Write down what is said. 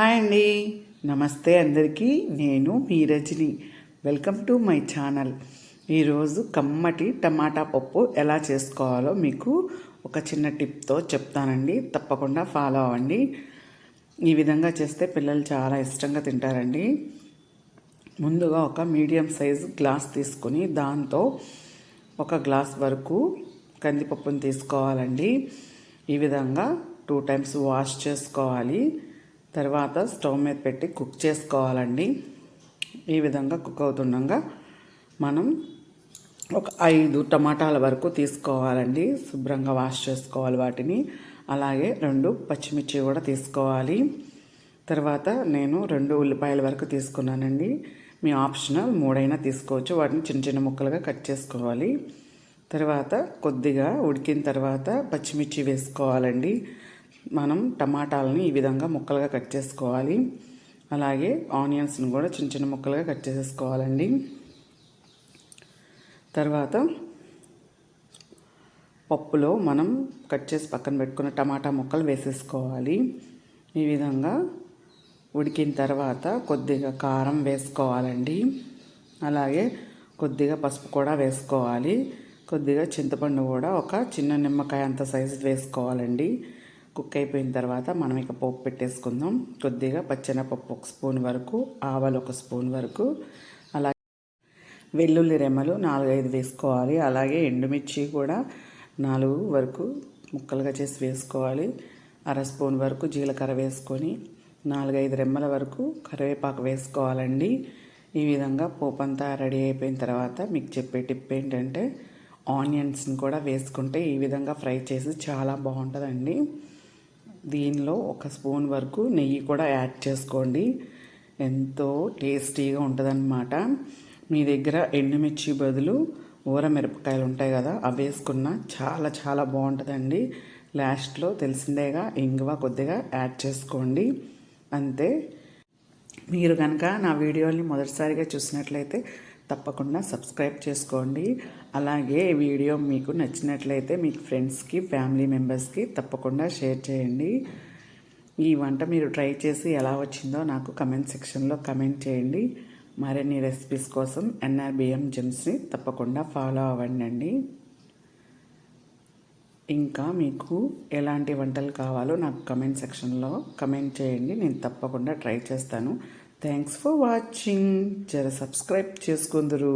Hi అండి. నమస్తే అందరికీ. నేను మీ Rajani. Welcome to my channel. ఈరోజు కమ్మటి టమాటా పప్పు ఎలా చేసుకోవాలో మీకు ఒక చిన్న టిప్తో చెప్తానండి. తప్పకుండా ఫాలో అవ్వండి. ఈ విధంగా చేస్తే పిల్లలు చాలా ఇష్టంగా తింటారండి. ముందుగా ఒక మీడియం సైజు గ్లాస్ తీసుకొని దాంతో ఒక గ్లాస్ వరకు కందిపప్పును తీసుకోవాలండి. ఈ విధంగా టూ టైమ్స్ వాష్ చేసుకోవాలి. తర్వాత స్టవ్ మీద పెట్టి కుక్ చేసుకోవాలండి. ఈ విధంగా కుక్ అవుతుండగా మనం ఒక ఐదు టమాటాల వరకు తీసుకోవాలండి. శుభ్రంగా వాష్ చేసుకోవాలి వాటిని. అలాగే రెండు పచ్చిమిర్చి కూడా తీసుకోవాలి. తర్వాత నేను రెండు ఉల్లిపాయల వరకు తీసుకున్నానండి. మీ ఆప్షనల్ మూడైనా తీసుకోవచ్చు. వాటిని చిన్న చిన్న ముక్కలుగా కట్ చేసుకోవాలి. తర్వాత కొద్దిగా ఉడికిన తర్వాత పచ్చిమిర్చి వేసుకోవాలండి. మనం టమాటాలని ఈ విధంగా ముక్కలుగా కట్ చేసుకోవాలి. అలాగే ఆనియన్స్ని కూడా చిన్న చిన్న ముక్కలుగా కట్ చేసేసుకోవాలండి. తర్వాత పప్పులో మనం కట్ చేసి పక్కన పెట్టుకున్న టమాటా ముక్కలు వేసేసుకోవాలి. ఈ విధంగా ఉడికిన తర్వాత కొద్దిగా కారం వేసుకోవాలండి. అలాగే కొద్దిగా పసుపు కూడా వేసుకోవాలి. కొద్దిగా చింతపండు కూడా ఒక చిన్న నిమ్మకాయ అంత సైజు వేసుకోవాలండి. కుక్ అయిపోయిన తర్వాత మనం ఇక పోపు పెట్టేసుకుందాం. కొద్దిగా పచ్చెనపప్పు ఒక స్పూన్ వరకు ఆవాలు ఒక స్పూన్ వరకు అలాగే వెల్లుల్లి రెమ్మలు నాలుగైదు వేసుకోవాలి. అలాగే ఎండుమిర్చి కూడా నాలుగు వరకు ముక్కలుగా చేసి వేసుకోవాలి. అర స్పూన్ వరకు జీలకర్ర వేసుకొని నాలుగైదు రెమ్మల వరకు కరివేపాకు వేసుకోవాలండి. ఈ విధంగా పోపు అంతా రెడీ అయిపోయిన తర్వాత మీకు చెప్పే టిప్ ఏంటంటే ఆనియన్స్ని కూడా వేసుకుంటే ఈ విధంగా ఫ్రై చేసి చాలా బాగుంటుందండి. దీనిలో ఒక స్పూన్ వరకు నెయ్యి కూడా యాడ్ చేసుకోండి. ఎంతో టేస్టీగా ఉంటుందన్నమాట. మీ దగ్గర ఎండుమిర్చి బదులు ఊర మిరపకాయలు ఉంటాయి కదా అవి వేసుకున్న చాలా చాలా బాగుంటుందండి. లాస్ట్లో తెలిసిందేగా ఇంగువ కొద్దిగా యాడ్ చేసుకోండి. అంతే. మీరు కనుక నా వీడియోని మొదటిసారిగా చూసినట్లయితే తప్పకుండా సబ్స్క్రైబ్ చేసుకోండి. అలాగే వీడియో మీకు నచ్చినట్లయితే మీకు ఫ్రెండ్స్కి ఫ్యామిలీ మెంబర్స్కి తప్పకుండా షేర్ చేయండి. ఈ వంట మీరు ట్రై చేసి ఎలా వచ్చిందో నాకు కమెంట్ సెక్షన్లో కమెంట్ చేయండి. మరిన్ని రెసిపీస్ కోసం ఎన్ఆర్బిఎం జిమ్స్ని తప్పకుండా ఫాలో అవ్వండి ఇంకా మీకు ఎలాంటి వంటలు కావాలో నాకు కమెంట్ సెక్షన్లో కమెంట్ చేయండి. నేను తప్పకుండా ట్రై చేస్తాను. థ్యాంక్స్ ఫర్ వాచింగ్ జర సబ్స్క్రైబ్ చేసుకుందరు.